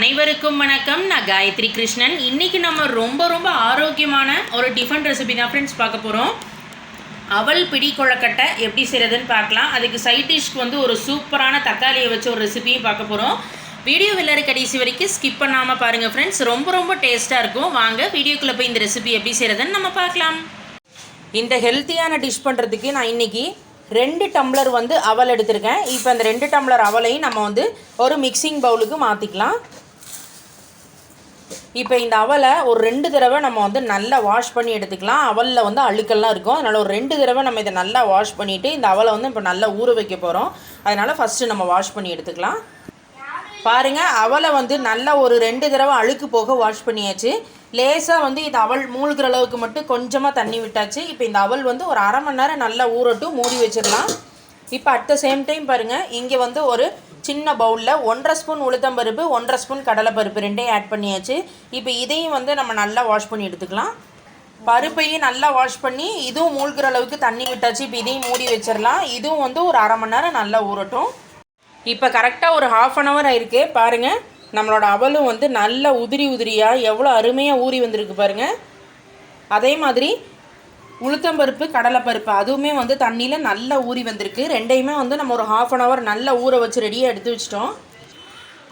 அனைவருக்கும் வணக்கம். நான் காயத்ரி கிருஷ்ணன். இன்றைக்கி நம்ம ரொம்ப ரொம்ப ஆரோக்கியமான ஒரு டிஃபன் ரெசிபி தான் ஃப்ரெண்ட்ஸ் பார்க்க போகிறோம் அவல் பிடி கொழக்கட்டை எப்படி செய்கிறதுன்னு பார்க்கலாம். அதுக்கு சைட் டிஷ்க்கு வந்து ஒரு சூப்பரான தக்காளியை வச்சு ஒரு ரெசிபியும் பார்க்க போகிறோம் வீடியோ எல்லாரும் கடைசி வரைக்கும் ஸ்கிப் பண்ணாமல் பாருங்கள் ஃப்ரெண்ட்ஸ் ரொம்ப ரொம்ப டேஸ்ட்டாக இருக்கும். வாங்க வீடியோக்குள்ளே போய் இந்த ரெசிபி எப்படி செய்கிறதுன்னு நம்ம பார்க்கலாம். இந்த ஹெல்த்தியான டிஷ் பண்ணுறதுக்கு நான் இன்றைக்கி ரெண்டு டம்ளர் வந்து அவல் எடுத்திருக்கேன். இப்போ அந்த ரெண்டு டம்ளர் அவலையும் நம்ம வந்து ஒரு மிக்சிங் பவுலுக்கு மாற்றிக்கலாம் இப்போ இந்த அவலை ஒரு ரெண்டு தடவை நம்ம வந்து நல்லா வாஷ் பண்ணி எடுத்துக்கலாம். அவலில் வந்து அழுக்கெல்லாம் இருக்கும். அதனால் ஒரு ரெண்டு தடவை நம்ம இதை நல்லா வாஷ் பண்ணிவிட்டு இந்த அவலை வந்து இப்போ நல்லா ஊற வைக்க போகிறோம் அதனால் ஃபஸ்ட்டு நம்ம வாஷ் பண்ணி எடுத்துக்கலாம். பாருங்கள் அவலை வந்து நல்லா ஒரு ரெண்டு தடவை அழுக்கு போக வாஷ் பண்ணியாச்சு. லேசாக வந்து இந்த அவல் மூழ்கிற அளவுக்கு மட்டும் கொஞ்சமாக தண்ணி விட்டாச்சு. இப்போ இந்த அவல் வந்து ஒரு அரை மணி நேரம் நல்லா ஊறட்டும் மூடி வச்சிடலாம். இப்போ அட் த சேம் டைம் பாருங்கள் இங்கே வந்து ஒரு சின்ன பவுலில் ஒன்றரை ஸ்பூன் உளுத்தம்பருப்பு ஒன்றரை ஸ்பூன் கடலைப்பருப்பு ரெண்டையும் ஆட் பண்ணியாச்சு. இப்போ இதையும் வந்து நம்ம நல்லா வாஷ் பண்ணி எடுத்துக்கலாம். பருப்பையும் நல்லா வாஷ் பண்ணி இதுவும் மூழ்கிற அளவுக்கு தண்ணி விட்டாச்சு இப்போ இதையும் மூடி வச்சிடலாம். இதுவும் வந்து ஒரு அரை மணி நேரம் நல்லா ஊறட்டும். இப்போ கரெக்டாக ஒரு ஹாஃப் அன் ஹவர் ஆயிருக்கு. பாருங்கள் நம்மளோட அவலும் வந்து நல்ல உதிரி உதிரியாக எவ்வளோ அருமையாக ஊறி வந்திருக்கு பாருங்கள் அதே மாதிரி உளுத்தம்பருப்பு கடலைப்பருப்பு. அதுவுமே வந்து தண்ணியில் நல்லா ஊறி வந்திருக்கு. ரெண்டையுமே வந்து நம்ம ஒரு ஹாஃப் அன் ஹவர் நல்லா ஊற வச்சு ரெடியாக எடுத்து வச்சிட்டோம்.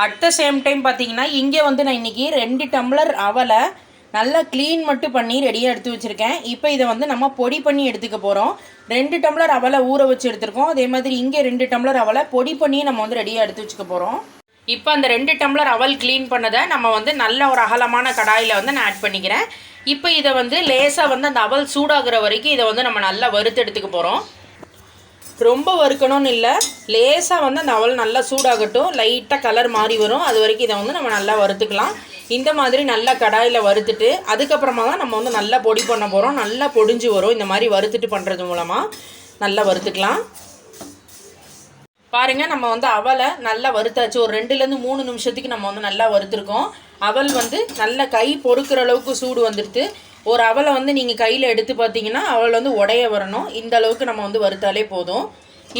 அட் த சேம் டைம் பார்த்தீங்கன்னா இங்கே வந்து நான் இன்றைக்கி ரெண்டு டம்ளர் அவலை நல்லா க்ளீன் மட்டும் பண்ணி ரெடியாக எடுத்து வச்சுருக்கேன். இப்போ இதை வந்து நம்ம பொடி பண்ணி எடுத்துக்க போகிறோம் ரெண்டு டம்ளர் அவலை ஊற வச்சு எடுத்துருக்கோம். அதே மாதிரி இங்கே ரெண்டு டம்ளர் அவலை பொடி பண்ணி நம்ம வந்து ரெடியாக எடுத்து வச்சுக்க போகிறோம் இப்போ அந்த ரெண்டு டம்ளர் அவல் க்ளீன் பண்ணதை நம்ம வந்து நல்ல ஒரு அகலமான கடாயில் வந்து நான் ஆட் பண்ணிக்கிறேன். இப்போ இதை வந்து லேசாக வந்து அந்த அவல் சூடாகிற வரைக்கும் இதை வந்து நம்ம நல்லா வறுத்து எடுத்துக்க போகிறோம் ரொம்ப வறுக்கணும்னு இல்லை லேசாக வந்து அந்த அவல் நல்லா சூடாகட்டும் லைட்டாக கலர் மாறி வரும். அது வரைக்கும் இதை வந்து நம்ம நல்லா வறுத்துக்கலாம். இந்த மாதிரி நல்லா கடாயில் வறுத்துட்டு அதுக்கப்புறமா தான் நம்ம வந்து நல்லா பொடி பண்ண போகிறோம் நல்லா பொடிஞ்சு வரும். இந்த மாதிரி வறுத்துட்டு பண்ணுறது மூலமாக நல்லா வறுத்துக்கலாம். பாருங்க நம்ம வந்து அவலை நல்லா வறுத்தாச்சு. ஒரு ரெண்டுலேருந்து மூணு நிமிஷத்துக்கு நம்ம வந்து நல்லா வறுத்துருக்கோம். அவல் வந்து நல்ல கை பொறுக்கிற அளவுக்கு சூடு வந்துடுது ஒரு அவலை வந்து நீங்கள் கையில் எடுத்து பார்த்தீங்கன்னா அவள் வந்து உடைய வரணும். இந்த அளவுக்கு நம்ம வந்து வறுத்தாலே போதும்.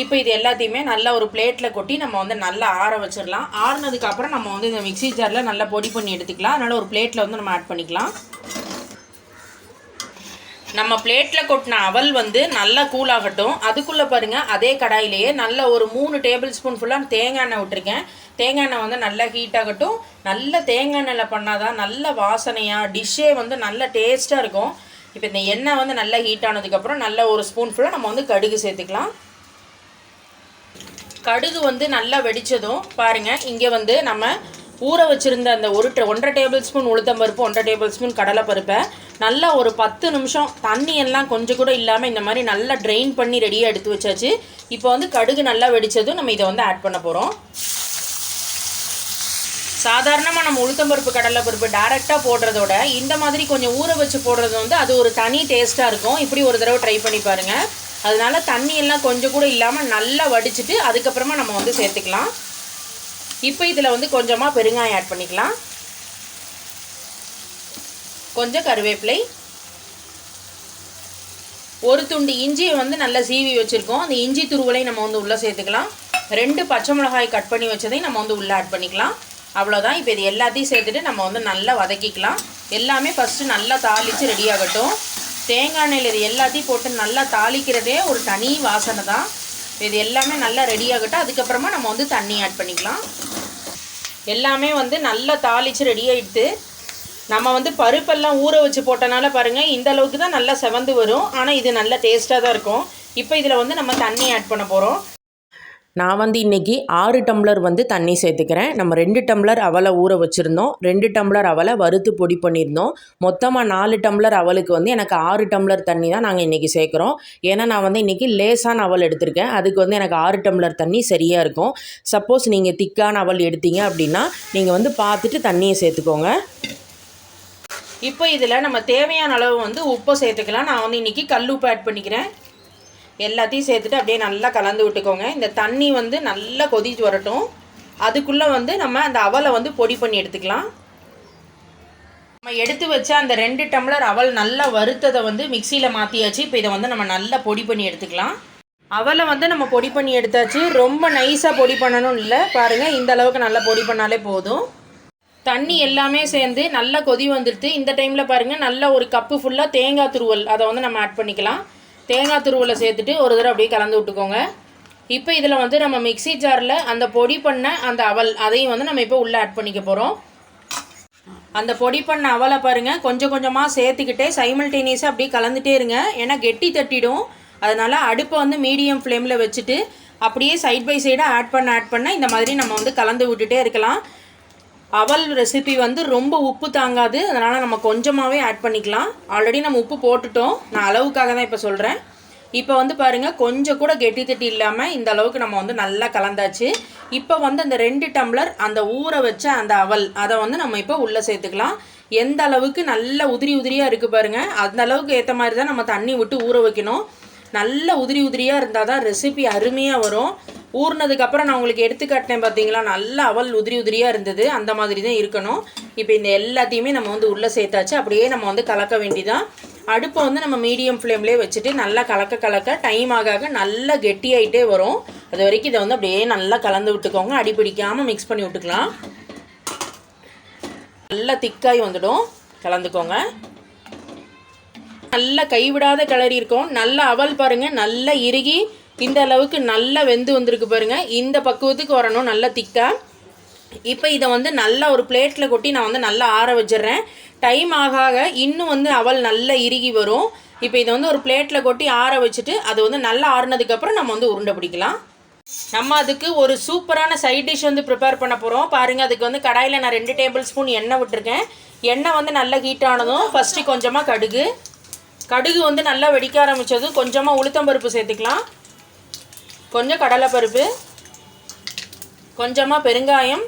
இப்போ இது எல்லாத்தையுமே நல்லா ஒரு பிளேட்டில் கொட்டி நம்ம வந்து நல்லா ஆற வச்சிடலாம். ஆறுனதுக்கப்புறம் நம்ம வந்து இந்த மிக்ஸி ஜாரில் நல்லா பொடி பண்ணி எடுத்துக்கலாம். அதனால் ஒரு பிளேட்டில் வந்து நம்ம ஆட் பண்ணிக்கலாம். நம்ம பிளேட்டில் கொட்டின அவல் வந்து நல்லா கூலாகட்டும் அதுக்குள்ளே பாருங்கள் அதே கடாயிலேயே நல்ல ஒரு மூணு டேபிள் ஸ்பூன் ஃபுல்லாக தேங்காய் எண்ணெய் விட்டுருக்கேன். தேங்காய் எண்ணெய் வந்து நல்லா ஹீட் ஆகட்டும். நல்ல தேங்காய் எண்ணெயில் பண்ணால் தான் நல்ல வாசனையாக டிஷ்ஷே வந்து நல்ல டேஸ்ட்டாக இருக்கும். இப்போ இந்த எண்ணெய் வந்து நல்லா ஹீட் ஆனதுக்கப்புறம் நல்ல ஒரு ஸ்பூன் ஃபுல்லாக நம்ம வந்து கடுகு சேர்த்துக்கலாம். கடுகு வந்து நல்லா வெடித்ததும் பாருங்கள் இங்கே வந்து நம்ம ஊற வச்சுருந்த அந்த ஒரு ஒன்றரை டேபிள் ஸ்பூன் உளுத்தம்பருப்பு ஒன்றரை டேபிள் ஸ்பூன் கடலைப்பருப்பை நல்லா ஒரு பத்து நிமிஷம் தண்ணி எல்லாம் கொஞ்சம் கூட இல்லாமல் இந்த மாதிரி நல்லா ட்ரெயின் பண்ணி ரெடியாக எடுத்து வச்சாச்சு. இப்போ வந்து கடுகு நல்லா வெடித்ததும் நம்ம இதை வந்து ஆட் பண்ண போகிறோம் சாதாரணமாக நம்ம உளுத்தம்பருப்பு கடலைப்பருப்பு டேரெக்டாக போடுறதோட இந்த மாதிரி கொஞ்சம் ஊற வச்சு போடுறது வந்து அது ஒரு தனி டேஸ்ட்டாக இருக்கும். இப்படி ஒரு தடவை ட்ரை பண்ணி பாருங்கள் அதனால தண்ணியெல்லாம் கொஞ்சம் கூட இல்லாமல் நல்லா வடிச்சிட்டு அதுக்கப்புறமா நம்ம வந்து சேர்த்துக்கலாம். இப்போ இதில் வந்து கொஞ்சமாக பெருங்காயம் ஆட் பண்ணிக்கலாம். கொஞ்சம் கருவேப்பிலை. ஒரு துண்டு இஞ்சியை வந்து நல்லா சீவி வச்சுருக்கோம். அந்த இஞ்சி துருவலையும் நம்ம வந்து உள்ளே சேர்த்துக்கலாம். ரெண்டு பச்சை மிளகாய் கட் பண்ணி வச்சதையும் நம்ம வந்து உள்ளே ஆட் பண்ணிக்கலாம். அவ்வளோதான் இப்போ இது எல்லாத்தையும் சேர்த்துட்டு நம்ம வந்து நல்லா வதக்கிக்கலாம். எல்லாமே ஃபஸ்ட்டு நல்லா தாளித்து ரெடி ஆகட்டும். தேங்காய் எண்ணெயில் இது எல்லாத்தையும் போட்டு நல்லா தாளிக்கிறதே ஒரு தனி வாசனை தான். இது எல்லாமே நல்லா ரெடி ஆகட்டும். அதுக்கப்புறமா நம்ம வந்து தண்ணி ஆட் பண்ணிக்கலாம். எல்லாமே வந்து நல்லா தாளித்து ரெடி ஆகிடுது நம்ம வந்து பருப்பெல்லாம் ஊற வச்சு போட்டனால பாருங்கள் இந்த அளவுக்கு தான் நல்லா செவந்து வரும். ஆனால் இது நல்ல டேஸ்ட்டாக தான் இருக்கும். இப்போ இதில் வந்து நம்ம தண்ணி ஆட் பண்ண போகிறோம் நான் வந்து இன்றைக்கி ஆறு டம்ளர் வந்து தண்ணி சேர்த்துக்கிறேன். நம்ம ரெண்டு டம்ளர் அவலை ஊற வச்சுருந்தோம். ரெண்டு டம்ளர் அவலை வறுத்து பொடி பண்ணியிருந்தோம். மொத்தமாக நாலு டம்ளர் அவலுக்கு வந்து எனக்கு ஆறு டம்ளர் தண்ணி தான் நாங்கள் இன்றைக்கி சேர்க்குறோம். ஏன்னா நான் வந்து இன்றைக்கி லேசான அவல் எடுத்திருக்கேன். அதுக்கு வந்து எனக்கு ஆறு டம்ளர் தண்ணி சரியாக இருக்கும். சப்போஸ் நீங்கள் திக்கான அவல் எடுத்தீங்க அப்படின்னா நீங்கள் வந்து பார்த்துட்டு தண்ணியை சேர்த்துக்கோங்க. இப்போ இதில் நம்ம தேவையான அளவு வந்து உப்பை சேர்த்துக்கலாம். நான் வந்து இன்றைக்கி கல் உப்பு ஆட் பண்ணிக்கிறேன். எல்லாத்தையும் சேர்த்துட்டு அப்படியே நல்லா கலந்து விட்டுக்கோங்க. இந்த தண்ணி வந்து நல்லா கொதிச்சு வரட்டும். அதுக்குள்ளே வந்து நம்ம அந்த அவலை வந்து பொடி பண்ணி எடுத்துக்கலாம். நம்ம எடுத்து வச்ச அந்த ரெண்டு டம்ளர் அவல் நல்லா வறுத்ததை வந்து மிக்சியில் மாற்றியாச்சு இப்போ இதை வந்து நம்ம நல்லா பொடி பண்ணி எடுத்துக்கலாம். அவலை வந்து நம்ம பொடி பண்ணி எடுத்தாச்சு. ரொம்ப நைஸாக பொடி பண்ணணும் இல்லை. பாருங்கள் இந்த அளவுக்கு நல்லா பொடி பண்ணாலே போதும். தண்ணி எல்லாமே சேர்ந்து நல்லா கொதி வந்துடுது இந்த டைமில் பாருங்கள் நல்ல ஒரு கப்பு ஃபுல்லாக தேங்காய் துருவல் அதை வந்து நம்ம ஆட் பண்ணிக்கலாம். தேங்காய் துருவலை சேர்த்துட்டு ஒரு தடவை அப்படியே கலந்து விட்டுக்கோங்க. இப்போ இதில் வந்து நம்ம மிக்ஸி ஜாரில் அந்த பொடி பண்ண அந்த அவல் அதையும் வந்து நம்ம இப்போ உள்ளே ஆட் பண்ணிக்க போகிறோம் அந்த பொடி பண்ண அவலை பாருங்கள் கொஞ்சம் கொஞ்சமாக சேர்த்துக்கிட்டே சைமல்டேனியஸாக அப்படியே கலந்துகிட்டே இருங்க. ஏன்னா கெட்டி தட்டிடும். அதனால் அடுப்பை வந்து மீடியம் ஃப்ளேமில் வச்சுட்டு அப்படியே சைட் பை சைடாக ஆட் பண்ண ஆட் பண்ண இந்த மாதிரி நம்ம வந்து கலந்து விட்டுட்டே இருக்கலாம். அவல் ரெசிபி வந்து ரொம்ப உப்பு தாங்காது. அதனால் நம்ம கொஞ்சமாகவே ஆட் பண்ணிக்கலாம். ஆல்ரெடி நம்ம உப்பு போட்டுட்டோம். நான் அளவுக்காக தான் இப்போ சொல்கிறேன் இப்போ வந்து பாருங்கள் கொஞ்சம் கூட கெட்டி தட்டி இல்லாமல் இந்த அளவுக்கு நம்ம வந்து நல்லா கலந்தாச்சு. இப்போ வந்து அந்த ரெண்டு டம்ளர் அந்த ஊற வச்ச அந்த அவல் அதை வந்து நம்ம இப்போ உள்ளே சேர்த்துக்கலாம். எந்த அளவுக்கு நல்ல உதிரி உதிரியாக இருக்குது பாருங்கள் அந்த அளவுக்கு ஏற்ற மாதிரி தான் நம்ம தண்ணி விட்டு ஊற வைக்கணும். நல்ல உதிரி உதிரியாக இருந்தால் தான் ரெசிபி அருமையாக வரும். ஊறினதுக்கப்புறம் நான் உங்களுக்கு எடுத்து காட்டினேன் பார்த்தீங்களா நல்லா அவல் உதிரி உதிரியாக இருந்தது. அந்த மாதிரி தான் இருக்கணும். இப்போ இந்த எல்லாத்தையுமே நம்ம வந்து உள்ளே சேர்த்தாச்சு. அப்படியே நம்ம வந்து கலக்க வேண்டிதான். அடுப்பை வந்து நம்ம மீடியம் ஃப்ளேம்லேயே வச்சுட்டு நல்லா கலக்க கலக்க டைம் ஆக ஆக நல்லா கெட்டியாயிட்டே வரும். அது வரைக்கும் இதை வந்து அப்படியே நல்லா கலந்து விட்டுக்கோங்க. அடி பிடிக்காமல் மிக்ஸ் பண்ணி விட்டுக்கலாம். நல்லா திக்காய் வந்துடும். கலந்துக்கோங்க. நல்லா கைவிடாத கிளறி இருக்கும். நல்ல அவல் பாருங்கள் நல்லா இறுகி இந்த அளவுக்கு நல்லா வெந்து வந்திருக்கு பாருங்கள் இந்த பக்குவத்துக்கு வரணும் நல்லா திக்காக இப்போ இதை வந்து நல்லா ஒரு பிளேட்டில் கொட்டி நான் வந்து நல்லா ஆற வச்சிடுறேன். டைம் ஆக ஆக இன்னும் வந்து அவல் நல்லா இறுகி வரும். இப்போ இதை வந்து ஒரு பிளேட்டில் கொட்டி ஆற வச்சுட்டு அது வந்து நல்லா ஆறுனதுக்கப்புறம் நம்ம வந்து உருண்டை பிடிக்கலாம். நம்ம அதுக்கு ஒரு சூப்பரான சைட் டிஷ் வந்து ப்ரிப்பேர் பண்ண போகிறோம் பாருங்கள் அதுக்கு வந்து கடாயில் நான் ரெண்டு டேபிள் ஸ்பூன் எண்ணெய் விட்டுருக்கேன். எண்ணெய் வந்து நல்லா ஹீட் ஆனதும் ஃபஸ்ட்டு கொஞ்சமாக கடுகு. கடுகு வந்து நல்லா வெடிக்க ஆரம்பித்ததும் கொஞ்சமாக உளுத்தம்பருப்பு சேர்த்துக்கலாம். கொஞ்சம் கடலைப்பருப்பு கொஞ்சமாக பெருங்காயம்.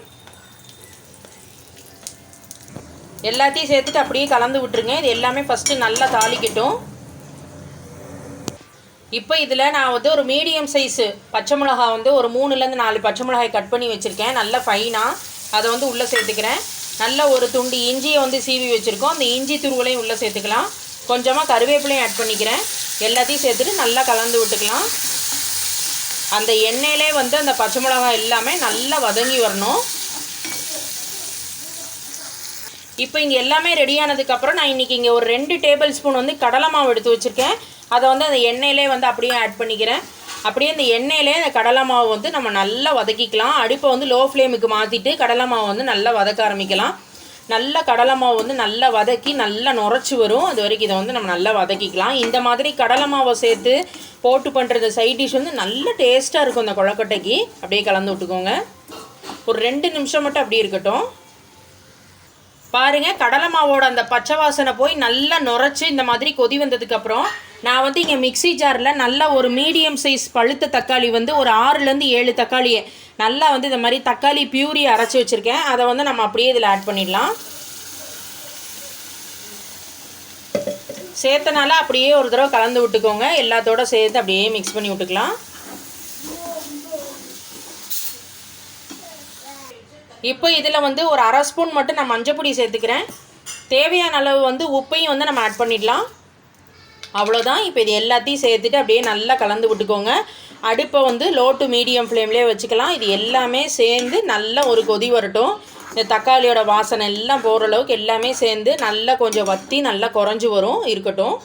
எல்லாத்தையும் சேர்த்துட்டு அப்படியே கலந்து விட்டுருங்க. இது எல்லாமே ஃபஸ்ட்டு நல்லா தாளிக்கட்டும். இப்போ இதில் நான் வந்து ஒரு மீடியம் சைஸு பச்சை மிளகா வந்து ஒரு மூணுலேருந்து நாலு பச்சை மிளகாய் கட் பண்ணி வச்சுருக்கேன். நல்ல ஃபைனாக அதை வந்து உள்ளே சேர்த்துக்கிறேன். நல்ல ஒரு துண்டு இஞ்சியை வந்து சீவி வச்சுருக்கோம். அந்த இஞ்சி துருவலையும் உள்ளே சேர்த்துக்கலாம். கொஞ்சமாக கருவேப்பிலையும் ஆட் பண்ணிக்கிறேன். எல்லாத்தையும் சேர்த்துட்டு நல்லா கலந்து விட்டுக்கலாம். அந்த எண்ணெயிலே வந்து அந்த பச்சை மிளகாய் எல்லாமே நல்லா வதங்கி வரணும். இப்போ இங்கே எல்லாமே ரெடியானதுக்கப்புறம் நான் இன்றைக்கி இங்கே ஒரு ரெண்டு டேபிள் ஸ்பூன் வந்து கடலை மாவு எடுத்து வச்சுருக்கேன். அதை வந்து அந்த எண்ணெயிலே வந்து அப்படியே ஆட் பண்ணிக்கிறேன். அப்படியே இந்த எண்ணெயிலே அந்த கடலை மாவு வந்து நம்ம நல்லா வதக்கிக்கலாம். அடுப்பை வந்து லோ ஃப்ளேமுக்கு மாற்றிட்டு கடலை மாவு வந்து நல்லா வதக்க ஆரம்பிக்கலாம். நல்ல கடலை மாவு வந்து நல்லா வதக்கி நல்லா நுரைச்சி வரும். அது வரைக்கும் இதை வந்து நம்ம நல்லா வதக்கிக்கலாம். இந்த மாதிரி கடலை மாவை சேர்த்து போட்டு பண்ணுறது சைட் டிஷ் வந்து நல்ல டேஸ்ட்டாக இருக்கும் இந்த கொழக்கட்டைக்கு. அப்படியே கலந்து விட்டுக்கோங்க. ஒரு ரெண்டு நிமிஷம் மட்டும் அப்படியே இருக்கட்டும். பாருங்கள் கடலை மாவோட அந்த பச்சை வாசனை போய் நல்லா நுரைச்சி இந்த மாதிரி கொதி வந்ததுக்கப்புறம் நான் வந்து இங்கே மிக்ஸி ஜாரில் நல்லா ஒரு மீடியம் சைஸ் பழுத்த தக்காளி வந்து ஒரு ஆறுலேருந்து ஏழு தக்காளியை நல்லா வந்து இந்த மாதிரி தக்காளி பியூரி அரைச்சி வச்சுருக்கேன். அதை வந்து நம்ம அப்படியே இதில் ஆட் பண்ணிடலாம். சேர்த்தனால அப்படியே ஒரு தடவை கலந்து விட்டுக்கோங்க. எல்லாத்தோட சேர்த்து அப்படியே மிக்ஸ் பண்ணி விட்டுக்கலாம். இப்போ இதில் வந்து ஒரு அரை ஸ்பூன் மட்டும் நான் மஞ்சப்பொடி சேர்த்துக்கிறேன். தேவையான அளவு வந்து உப்பையும் வந்து நம்ம ஆட் பண்ணிடலாம். அவ்வளோதான் இப்போ இது எல்லாத்தையும் சேர்த்துட்டு அப்படியே நல்லா கலந்து விட்டுக்கோங்க. அடுப்பை வந்து லோ டு மீடியம் ஃப்ளேம்லேயே வச்சுக்கலாம். இது எல்லாமே சேர்ந்து நல்லா ஒரு கொதி வரட்டும். இந்த தக்காளியோட வாசனை எல்லாம் போகிற அளவுக்கு எல்லாமே சேர்ந்து நல்லா கொஞ்சம் வற்றி நல்லா குறைஞ்சி வரும் இருக்கட்டும்.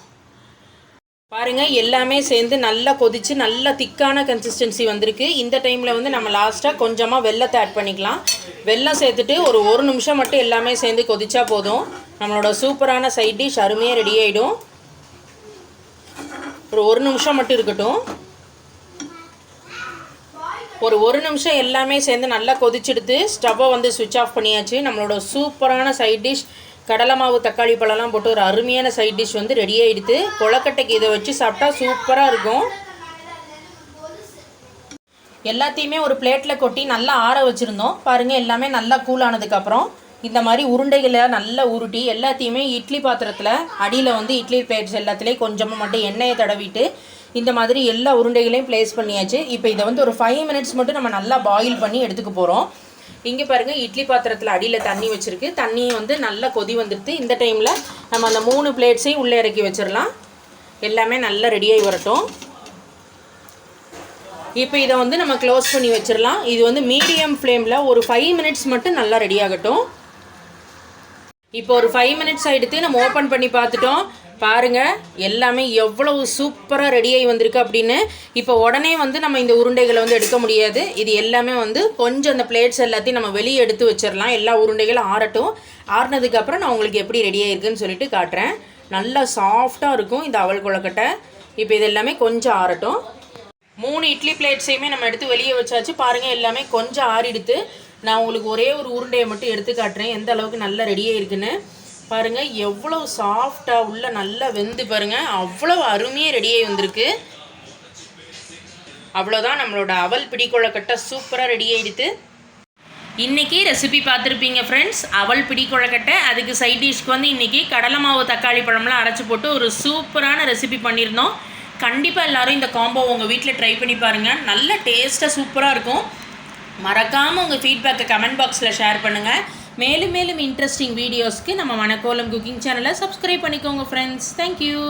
பாருங்கள் எல்லாமே சேர்ந்து நல்லா கொதித்து நல்லா திக்கான கன்சிஸ்டன்சி வந்திருக்கு. இந்த டைமில் வந்து நம்ம லாஸ்ட்டாக கொஞ்சமாக வெள்ளத்தை ஆட் பண்ணிக்கலாம். வெள்ளம் சேர்த்துட்டு ஒரு ஒரு நிமிஷம் மட்டும் எல்லாமே சேர்ந்து கொதிச்சா போதும். நம்மளோட சூப்பரான சைட் டிஷ் அருமையாக ரெடி ஆகிடும் ஒரு ஒரு நிமிஷம் மட்டும் இருக்கட்டும். ஒரு ஒரு நிமிஷம் எல்லாமே சேர்ந்து நல்லா கொதிச்செடுத்து ஸ்டவ்வை வந்து சுவிட்ச் ஆஃப் பண்ணியாச்சு. நம்மளோட சூப்பரான சைட் டிஷ் கடலை மாவு தக்காளி பழம்லாம் போட்டு ஒரு அருமையான சைட் டிஷ் வந்து ரெடி ஆகிடுது கொழக்கட்டைக்கு இதை வச்சு சாப்பிட்டா சூப்பராக இருக்கும். எல்லாத்தையுமே ஒரு பிளேட்டில் கொட்டி நல்லா ஆற வச்சுருந்தோம். பாருங்கள் எல்லாமே நல்லா கூல் ஆனதுக்கப்புறம் இந்த மாதிரி உருண்டைகளை நல்லா உருட்டி எல்லாத்தையுமே இட்லி பாத்திரத்தில் அடியில் வந்து இட்லி பிளேட்ஸ் எல்லாத்துலேயும் கொஞ்சமாக மட்டும் எண்ணெயை தடவிட்டு இந்த மாதிரி எல்லா உருண்டைகளையும் ப்ளேஸ் பண்ணியாச்சு. இப்போ இதை வந்து ஒரு ஃபைவ் மினிட்ஸ் மட்டும் நம்ம நல்லா பாயில் பண்ணி எடுத்துக்க போகிறோம் இங்கே பாருங்கள் இட்லி பாத்திரத்தில் அடியில் தண்ணி வச்சுருக்கு. தண்ணி வந்து நல்லா கொதி வந்துடுது. இந்த டைமில் நம்ம அந்த மூணு பிளேட்ஸையும் உள்ளே இறக்கி வச்சிடலாம். எல்லாமே நல்லா ரெடியாகி வரட்டும். இப்போ இதை வந்து நம்ம க்ளோஸ் பண்ணி வச்சிடலாம். இது வந்து மீடியம் ஃப்ளேமில் ஒரு ஃபைவ் மினிட்ஸ் மட்டும் நல்லா ரெடி ஆகட்டும். இப்போ ஒரு ஃபைவ் மினிட்ஸ் ஆகிடுத்து நம்ம ஓப்பன் பண்ணி பார்த்துட்டோம். பாருங்க எல்லாமே எவ்வளவு சூப்பராக ரெடியாகி வந்திருக்கு அப்படின்னு. இப்போ உடனே வந்து நம்ம இந்த உருண்டைகளை வந்து எடுக்க முடியாது. இது எல்லாமே வந்து கொஞ்சம் அந்த பிளேட்ஸ் எல்லாத்தையும் நம்ம வெளியே எடுத்து வச்சிடலாம். எல்லா உருண்டைகளும் ஆறட்டும். ஆறினதுக்கப்புறம் நான் உங்களுக்கு எப்படி ரெடியாகிருக்குன்னு சொல்லிட்டு காட்டுறேன். நல்லா சாஃப்டாக இருக்கும் இந்த அவல் கொழுக்கட்டை. இப்போ இது எல்லாமே கொஞ்சம் ஆறட்டும். மூணு இட்லி பிளேட்ஸையுமே நம்ம எடுத்து வெளியே வச்சாச்சு. பாருங்கள் எல்லாமே கொஞ்சம் ஆறிடுத்து. நான் உங்களுக்கு ஒரே ஒரு உருண்டையை மட்டும் எடுத்து காட்டுறேன். எந்த அளவுக்கு நல்லா ரெடியாக இருக்குன்னு. பாருங்கள் எவ்வளோ சாஃப்டாக உள்ள நல்லா வெந்து பாருங்கள் அவ்வளோ அருமையாக ரெடியாகி வந்திருக்கு. அவ்வளோதான் நம்மளோட அவல் பிடிக்கொழக்கட்டை சூப்பராக ரெடி ஆகிடுது இன்றைக்கி ரெசிபி பார்த்துருப்பீங்க ஃப்ரெண்ட்ஸ் அவல் பிடிக்கொழக்கட்டை அதுக்கு சைட் டிஷ்க்கு வந்து இன்றைக்கி கடலை மாவு தக்காளி பழம்லாம் அரைச்சி போட்டு ஒரு சூப்பரான ரெசிபி பண்ணியிருந்தோம். கண்டிப்பாக எல்லாரும் இந்த காம்போ உங்கள் வீட்டில் ட்ரை பண்ணி பாருங்கள் நல்ல டேஸ்ட்டாக சூப்பராக இருக்கும். மறக்காமல் உங்கள் ஃபீட்பேக்கை கமெண்ட் பாக்ஸில் ஷேர் பண்ணுங்கள் மேலும் மேலும் இன்ட்ரெஸ்டிங் வீடியோஸ்க்கு நம்ம மணக்கோலம் குக்கிங் சேனலை சப்ஸ்கிரைப் பண்ணிக்கோங்க ஃப்ரெண்ட்ஸ் தேங்க்யூ